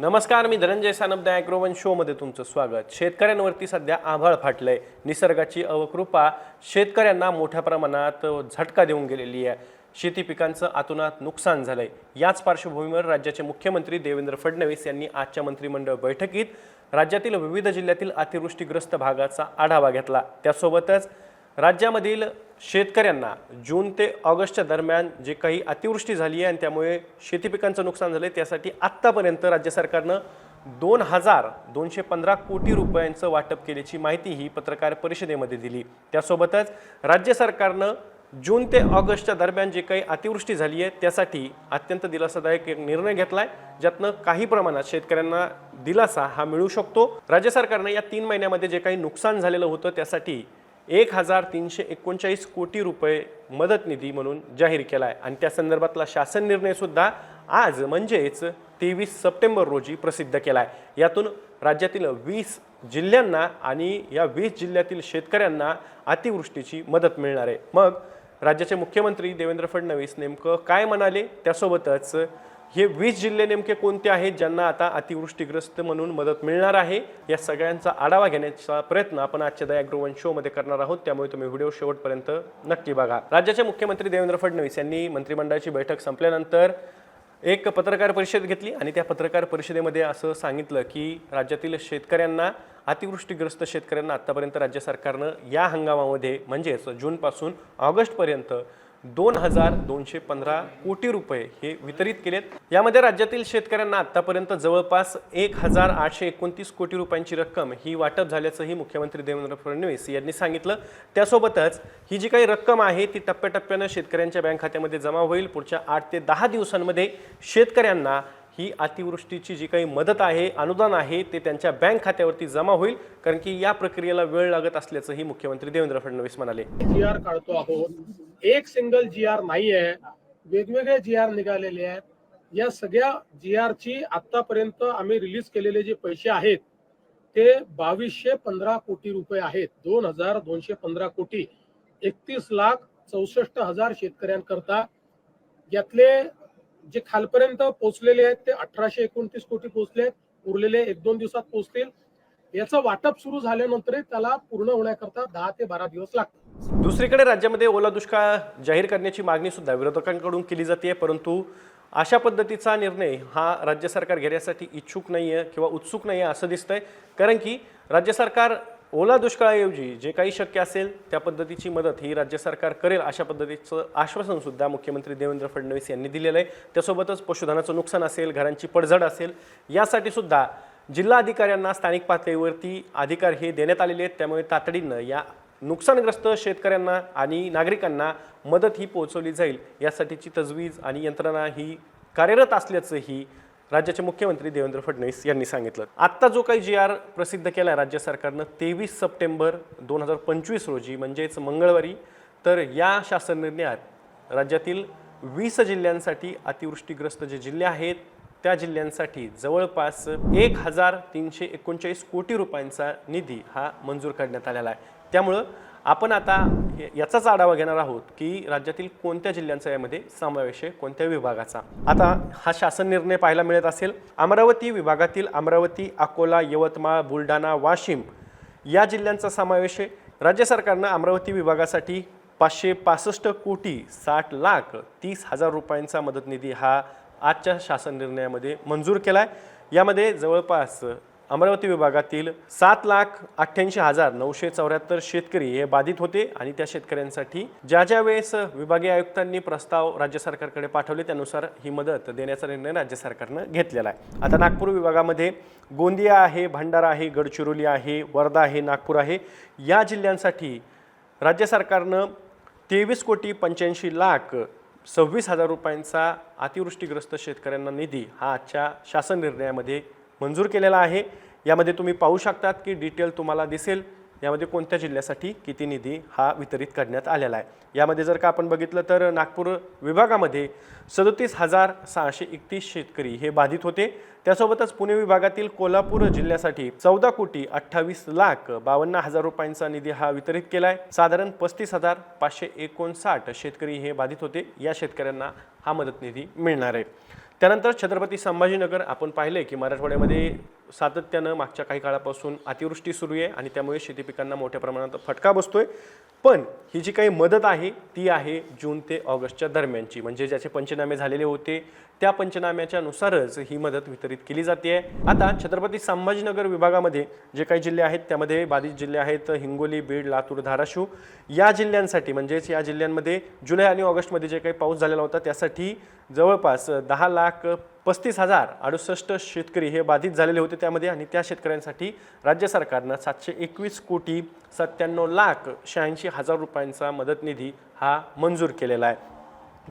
नमस्कार मी धनंजय सानप द ॲग्रोवन शोमध्ये तुमचं स्वागत. शेतकऱ्यांवरती सध्या आभाळ फाटलंय. निसर्गाची अवकृपा शेतकऱ्यांना मोठ्या प्रमाणात झटका देऊन गेलेली आहे. शेती पिकांचं आतोनात नुकसान झालंय. याच पार्श्वभूमीवर राज्याचे मुख्यमंत्री देवेंद्र फडणवीस यांनी आजच्या मंत्रिमंडळ बैठकीत राज्यातील विविध जिल्ह्यातील अतिवृष्टीग्रस्त भागाचा आढावा घेतला. त्यासोबतच राज्यामधील शेतकऱ्यांना जून ते ऑगस्टच्या दरम्यान जे काही अतिवृष्टी झाली आहे आणि त्यामुळे शेती पिकांचं नुकसान झालं आहे त्यासाठी आत्तापर्यंत राज्य सरकारनं दोन हजार दोनशे पंधरा कोटी रुपयांचं वाटप केल्याची माहिती ही पत्रकार परिषदेमध्ये दिली. त्यासोबतच राज्य सरकारनं जून ते ऑगस्टच्या दरम्यान जे काही अतिवृष्टी झाली आहे त्यासाठी अत्यंत दिलासादायक एक निर्णय घेतला आहे ज्यातनं काही प्रमाणात शेतकऱ्यांना दिलासा हा मिळू शकतो. राज्य सरकारनं या तीन महिन्यामध्ये जे काही नुकसान झालेलं होतं त्यासाठी एक हजार तीनशे एकोणचाळीस कोटी रुपये मदत निधी म्हणून जाहीर केला आहे आणि त्या संदर्भातला शासन निर्णयसुद्धा आज म्हणजेच तेवीस सप्टेंबर रोजी प्रसिद्ध केला आहे यातून राज्यातील वीस जिल्ह्यांना आणि या वीस जिल्ह्यातील शेतकऱ्यांना अतिवृष्टीची मदत मिळणार आहे. मग राज्याचे मुख्यमंत्री देवेंद्र फडणवीस नेमकं काय म्हणाले? त्यासोबतच हे वीस जिल्हे नेमके कोणते आहेत ज्यांना आता अतिवृष्टीग्रस्त म्हणून मदत मिळणार आहे या सगळ्यांचा आढावा घेण्याचा प्रयत्न आपण आजच्या द ॲग्रोवन शोमध्ये करणार आहोत. त्यामुळे तुम्ही व्हिडिओ शेवटपर्यंत नक्की बघा. राज्याचे मुख्यमंत्री देवेंद्र फडणवीस यांनी मंत्रिमंडळाची बैठक संपल्यानंतर एक पत्रकार परिषद घेतली आणि त्या पत्रकार परिषदेमध्ये असं सांगितलं की राज्यातील शेतकऱ्यांना अतिवृष्टीग्रस्त शेतकऱ्यांना आत्तापर्यंत राज्य सरकारनं या हंगामामध्ये म्हणजेच जूनपासून ऑगस्टपर्यंत दोन हजार दोनशे पंधरा कोटी रुपये हे वितरित केलेत. यामध्ये राज्यातील शेतकऱ्यांना आत्तापर्यंत जवळपास एक हजार आठशे एकोणतीस कोटी रुपयांची रक्कम ही वाटप झाल्याचंही मुख्यमंत्री देवेंद्र फडणवीस यांनी सांगितलं. त्यासोबतच ही जी काही रक्कम आहे ती टप्प्याटप्प्यानं शेतकऱ्यांच्या बँक खात्यामध्ये जमा होईल. पुढच्या आठ ते दहा दिवसांमध्ये शेतकऱ्यांना ही अतिवृष्टीची जी काही मदत आहे अनुदान आहे ते त्यांच्या बँक खात्यावरती जमा होईल कारण की या प्रक्रियेला वेळ लागत असल्याचंही मुख्यमंत्री देवेंद्र फडणवीस म्हणाले. जी आर काढतो आहोत. एक सिंगल जी आर नाही आहे वेगवेगळे जी आर निघालेले आहेत. या सगळ्या जी आर ची आतापर्यंत आम्ही रिलीज केलेले जे पैसे आहेत ते बावीसशे पंधरा कोटी रुपये आहेत. दोन हजार दोनशे पंधरा कोटी. एकतीस लाख चौसष्ट हजार शेतकऱ्यांकरता यातले जे खालपर्यंत पोहोचलेले आहेत ते अठराशे एकोणतीस कोटी पोहोचले आहेत. उरलेले एक दोन दिवसात पोहोचतील. याचं वाटप सुरू झाल्यानंतर त्याला पूर्ण होण्याकरता दहा ते बारा दिवस लागतात. दुसरीकडे राज्यामध्ये ओला दुष्काळ जाहीर करण्याची मागणी सुद्धा विरोधकांकडून केली जाते परंतु अशा पद्धतीचा निर्णय हा राज्य सरकार घेण्यासाठी इच्छुक नाही आहे किंवा उत्सुक नाही आहे असं दिसतंय. कारण की राज्य सरकार ओला दुष्काळाऐवजी जे काही शक्य असेल त्या पद्धतीची मदत ही राज्य सरकार करेल अशा पद्धतीचं आश्वासन सुद्धा मुख्यमंत्री देवेंद्र फडणवीस यांनी दिलेलं आहे. त्यासोबतच पशुधनाचं नुकसान असेल घरांची पडझड असेल यासाठी सुद्धा जिल्हा अधिकाऱ्यांना स्थानिक पातळीवरती अधिकार हे देण्यात आलेले आहेत. त्यामुळे तातडीनं या नुकसानग्रस्त शेतकऱ्यांना आणि नागरिकांना मदत ही पोहोचवली जाईल. यासाठीची तजवीज आणि यंत्रणा ही कार्यरत असल्याचंही राज्याचे मुख्यमंत्री देवेंद्र फडणवीस यांनी सांगितलं. आत्ता जो काही जी आर प्रसिद्ध केला आहे राज्य सरकारनं तेवीस सप्टेंबर दोन हजार पंचवीस रोजी म्हणजेच मंगळवारी तर या शासन निर्णयात राज्यातील वीस जिल्ह्यांसाठी अतिवृष्टीग्रस्त जे जिल्हे आहेत त्या जिल्ह्यांसाठी जवळपास एक हजार तीनशे एकोणचाळीस कोटी रुपयांचा निधी हा मंजूर करण्यात आलेला आहे. त्यामुळं आपण आता याचाच आढावा घेणार आहोत की राज्यातील कोणत्या जिल्ह्यांचा यामध्ये समावेश आहे कोणत्या विभागाचा? आता हा शासन निर्णय पाहायला मिळत असेल अमरावती विभागातील अमरावती अकोला यवतमाळ बुलढाणा वाशिम या जिल्ह्यांचा समावेश आहे. राज्य सरकारनं अमरावती विभागासाठी पाचशे पासष्ट कोटी साठ लाख तीस हजार रुपयांचा मदत निधी हा आजच्या शासन निर्णयामध्ये मंजूर केला आहे यामध्ये जवळपास अमरावती विभागातील सात लाख अठ्ठ्याऐंशी हजार नऊशे चौऱ्याहत्तर शेतकरी हे बाधित होते आणि त्या शेतकऱ्यांसाठी ज्या ज्या वेळेस विभागीय आयुक्तांनी प्रस्ताव राज्य सरकारकडे पाठवले त्यानुसार ही मदत देण्याचा निर्णय राज्य सरकारनं घेतलेला आहे. आता नागपूर विभागामध्ये गोंदिया आहे भंडारा आहे गडचिरोली आहे वर्धा आहे नागपूर आहे. या जिल्ह्यांसाठी राज्य सरकारनं तेवीस कोटी पंच्याऐंशी लाख सव्वीस हजार रुपयांचा अतिवृष्टीग्रस्त शेतकऱ्यांना निधी हा आजच्या शासन निर्णयामध्ये मंजूर केलेला आहे. यामध्ये तुम्ही पाहू शकतात की डिटेल तुम्हाला दिसेल. यामध्ये कोणत्या जिल्ह्यासाठी किती निधी हा वितरित करण्यात आलेला आहे. यामध्ये जर का आपण बघितलं तर नागपूर विभागामध्ये सदतीस हजार सहाशे एकतीस शेतकरी हे बाधित होते. त्यासोबतच पुणे विभागातील कोल्हापूर जिल्ह्यासाठी चौदा कोटी अठ्ठावीस लाख बावन्न हजार रुपयांचा निधी हा वितरित केला आहे साधारण पस्तीस हजार पाचशे एकोणसाठ शेतकरी हे बाधित होते. या शेतकऱ्यांना हा मदत निधी मिळणार आहे. त्यानंतर छत्रपती संभाजीनगर आपण पाहिले की मराठवाड्यामध्ये सातत्यानं मागच्या काही काळापासून अतिवृष्टी सुरू आहे आणि त्यामुळे शेती पिकांना मोठ्या प्रमाणात फटका बसतोय. पण ही जी काही मदत आहे ती आहे जून ते ऑगस्टच्या दरम्यानची. म्हणजे ज्याचे पंचनामे झालेले होते त्या पंचनाम्याच्या नुसारच ही मदत वितरित केली जाते. आता छत्रपती संभाजीनगर विभागामध्ये जे काही जिल्हे आहेत त्यामध्ये बाधित जिल्हे आहेत हिंगोली बीड लातूर धाराशिव या जिल्ह्यांसाठी म्हणजेच या जिल्ह्यांमध्ये जुलै आणि ऑगस्टमध्ये जे काही पाऊस झालेला होता त्यासाठी जवळपास दहा लाख पस्तीस हजार अडुसष्ट शेतकरी हे बाधित झालेले होते त्यामध्ये आणि त्या शेतकऱ्यांसाठी राज्य सरकारनं सातशे एकवीस कोटी सत्त्याण्णव लाख शहाऐंशी हजार रुपयांचा मदत निधी हा मंजूर केलेला आहे.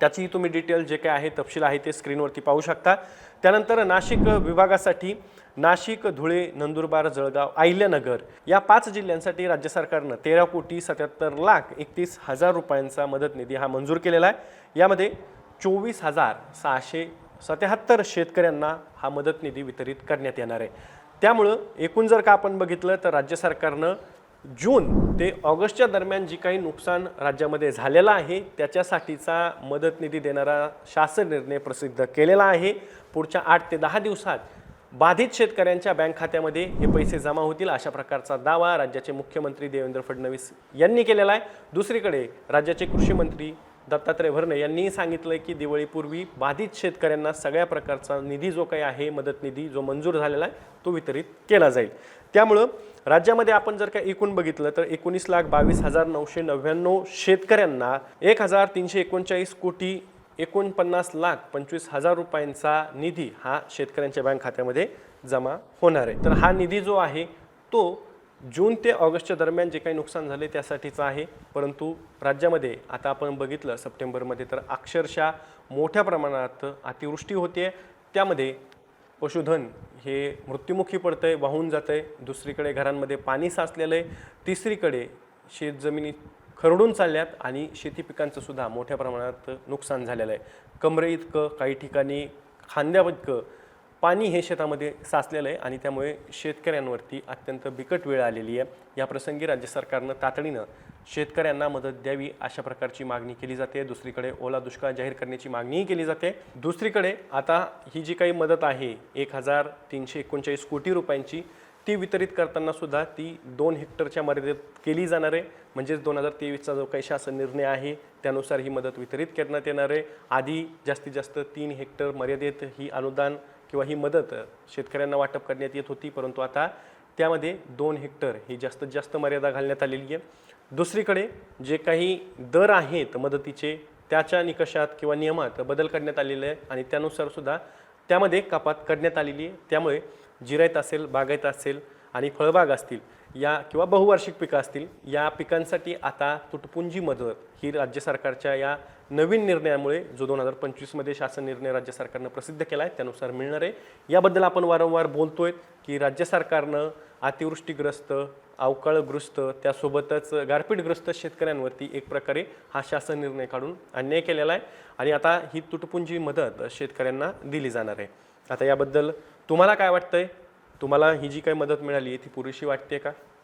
त्याचीही तुम्ही डिटेल जे काय आहे तपशील आहे ते स्क्रीनवरती पाहू शकता. त्यानंतर नाशिक विभागासाठी नाशिक धुळे नंदुरबार जळगाव अहिल्यानगर या पाच जिल्ह्यांसाठी राज्य सरकारनं तेरा कोटी सत्याहत्तर लाख एकतीस हजार रुपयांचा मदत निधी हा मंजूर केलेला आहे. यामध्ये चोवीस हजार सहाशे सत्याहत्तर शेतकऱ्यांना हा मदत निधी वितरित करण्यात येणार आहे. त्यामुळं एकूण जर का आपण बघितलं तर राज्य सरकारनं जून ते ऑगस्टच्या दरम्यान जी काही नुकसान राज्यामध्ये झालेलं आहे त्याच्यासाठीचा मदत निधी देणारा शासन निर्णय प्रसिद्ध केलेला आहे. पुढच्या आठ ते दहा दिवसात बाधित शेतकऱ्यांच्या बँक खात्यामध्ये हे पैसे जमा होतील अशा प्रकारचा दावा राज्याचे मुख्यमंत्री देवेंद्र फडणवीस यांनी केलेला आहे. दुसरीकडे राज्याचे कृषी मंत्री दत्तात्रय भरणे यांनी सांगितलंय की दिवाळीपूर्वी बाधित शेतकऱ्यांना सगळ्या प्रकारचा निधी जो काही आहे मदत निधी जो मंजूर झालेला आहे तो वितरित केला जाईल. त्यामुळं राज्यामध्ये आपण जर का एकूण बघितलं तर एकोणीस लाख बावीस हजार नऊशे नव्याण्णव शेतकऱ्यांना एक हजार तीनशे एकोणचाळीस कोटी एकोणपन्नास लाख पंचवीस हजार रुपयांचा निधी हा शेतकऱ्यांच्या बँक खात्यामध्ये जमा होणार आहे. तर हा निधी जो आहे तो जून ते ऑगस्टच्या दरम्यान जे काही नुकसान झाले त्यासाठीचं आहे. परंतु राज्यामध्ये आता आपण बघितलं सप्टेंबरमध्ये तर अक्षरशः मोठ्या प्रमाणात अतिवृष्टी होते. त्यामध्ये पशुधन हे मृत्युमुखी पडतं आहे वाहून जातं आहे दुसरीकडे घरांमध्ये पाणी साचलेलं आहे तिसरीकडे शेतजमिनी खरडून चालल्यात आणि शेती पिकांचं सुद्धा मोठ्या प्रमाणात नुकसान झालेलं आहे. कमरे इतकं काही ठिकाणी खांद्या इतकं पाणी हे शेतामध्ये साचलेलं आहे आणि त्यामुळे शेतकऱ्यांवरती अत्यंत बिकट वेळ आलेली आहे. या प्रसंगी राज्य सरकारनं तातडीनं शेतकऱ्यांना मदत द्यावी अशा प्रकारची मागणी केली जाते. दुसरीकडे ओला दुष्काळ जाहीर करण्याची मागणीही केली जाते. दुसरीकडे आता ही जी काही मदत आहे एक हजार तीनशे एकोणचाळीस कोटी रुपयांची ती वितरित करताना सुद्धा ती दोन हेक्टरच्या मर्यादेत केली जाणार आहे. म्हणजेच दोन हजार तेवीसचा जो काही शासन निर्णय आहे त्यानुसार ही मदत वितरित करण्यात येणार आहे. आधी जास्तीत जास्त तीन हेक्टर मर्यादेत ही अनुदान किंवा ही मदत शेतकऱ्यांना वाटप करण्यात येत होती परंतु आता त्यामध्ये दोन हेक्टर ही जास्तीत जास्त मर्यादा घालण्यात आलेली आहे. दुसरीकडे जे काही दर आहेत मदतीचे त्याच्या निकषात किंवा नियमात बदल करण्यात आलेले आहे आणि त्यानुसार सुद्धा त्यामध्ये कपात करण्यात आलेली आहे. त्यामुळे जिरायत असेल बागायत असेल आणि फळबाग असतील या किंवा बहुवार्षिक पिकं असतील या पिकांसाठी आता तुटपुंजी मदत ही राज्य सरकारच्या या नवीन निर्णयामुळे जो दोन हजार पंचवीसमध्ये शासन निर्णय राज्य सरकारनं प्रसिद्ध केला आहे त्यानुसार मिळणार आहे. याबद्दल आपण वारंवार बोलतोय की राज्य सरकारनं अतिवृष्टीग्रस्त अवकाळग्रस्त त्यासोबतच गारपीटग्रस्त शेतकऱ्यांवरती एक प्रकारे हा शासन निर्णय काढून अन्याय केलेला आहे आणि आता ही तुटपुंजी मदत शेतकऱ्यांना दिली जाणार आहे. आता याबद्दल तुम्हाला काय वाटतंय? तुम्हाला ही जी काही मदत मिळाली आहे ती पुरेशी वाटते का?